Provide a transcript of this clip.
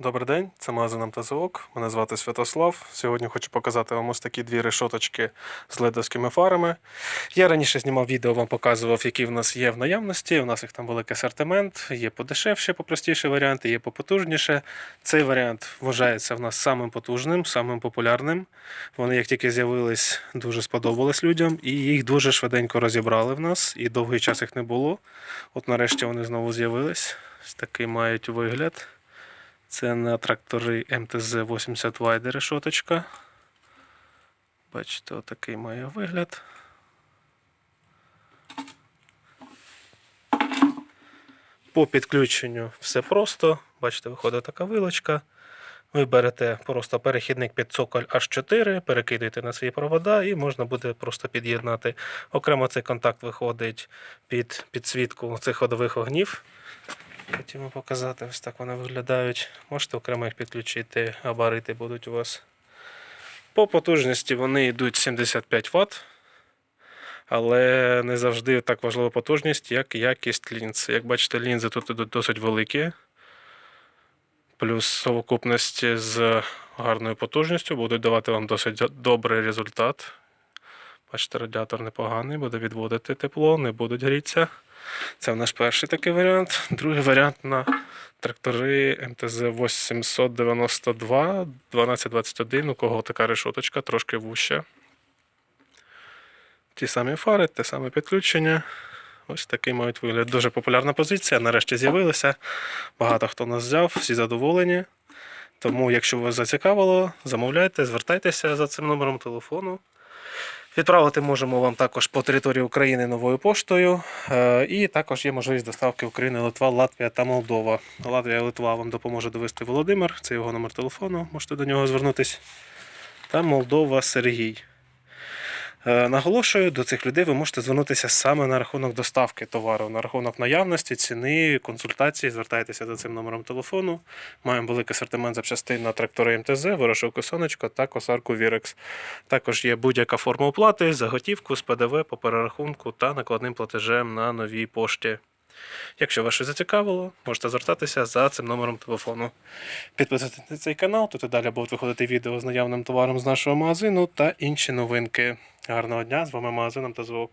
Добрий день, це магазин МТЗОК. Мене звати Святослав. Сьогодні хочу показати вам ось такі дві решоточки з ледовськими фарами. Я раніше знімав відео, вам показував, які в нас є в наявності. У нас їх там великий асортимент. Є подешевше, попростіші варіанти, є попотужніше. Цей варіант вважається в нас самим потужним, самим популярним. Вони, як тільки з'явились, дуже сподобались людям, і їх дуже швиденько розібрали в нас, і довгий час їх не було. От нарешті вони знову з'явились. Ось такий мають вигляд. Це на трактори МТЗ-80 Вайде решоточка. Бачите, отакий має вигляд. По підключенню все просто. Бачите, виходить така вилочка. Ви берете просто перехідник під цоколь H4, перекидуєте на свої провода і можна буде просто під'єднати. Окремо цей контакт виходить під підсвітку цих ходових огнів. Хотімо показати, ось так вони виглядають. Можете окремо їх підключити, габарити будуть у вас. По потужності вони йдуть 75 Вт, але не завжди так важлива потужність, як якість лінз. Як бачите, лінзи тут йдуть досить великі. Плюс совокупності з гарною потужністю будуть давати вам досить добрий результат. Бачите, радіатор непоганий, буде відводити тепло, не будуть грітися. Це наш перший такий варіант. Другий варіант на трактори МТЗ 892 1221, у кого така решоточка, трошки вуща. Ті самі фари, те саме підключення. Ось такий мають вигляд. Дуже популярна позиція. Нарешті з'явилися. Багато хто нас взяв, всі задоволені. Тому, якщо вас зацікавило, замовляйте, звертайтеся за цим номером телефону. Відправити можемо вам також по території України новою поштою. Е, І також є можливість доставки України, Литва, Латвія та Молдова. Латвія Литва вам допоможе довести Володимир, це його номер телефону, можете до нього звернутися. Та Молдова Сергій. Е, Наголошую, до цих людей ви можете звернутися саме на рахунок доставки товару, на рахунок наявності, ціни, консультації. Звертайтеся за цим номером телефону. Маємо великий асортимент запчастин на трактори МТЗ, ворошилку сонечко та косарку Вірекс. Також є будь-яка форма оплати за готівку з ПДВ по перерахунку та накладним платежем на новій пошті. Якщо вас щось зацікавило, можете звертатися за цим номером телефону. Підписуйтесь на цей канал, тут і далі будуть виходити відео з наявним товаром з нашого магазину та інші новинки. Гарного дня! З вами магазином та звук.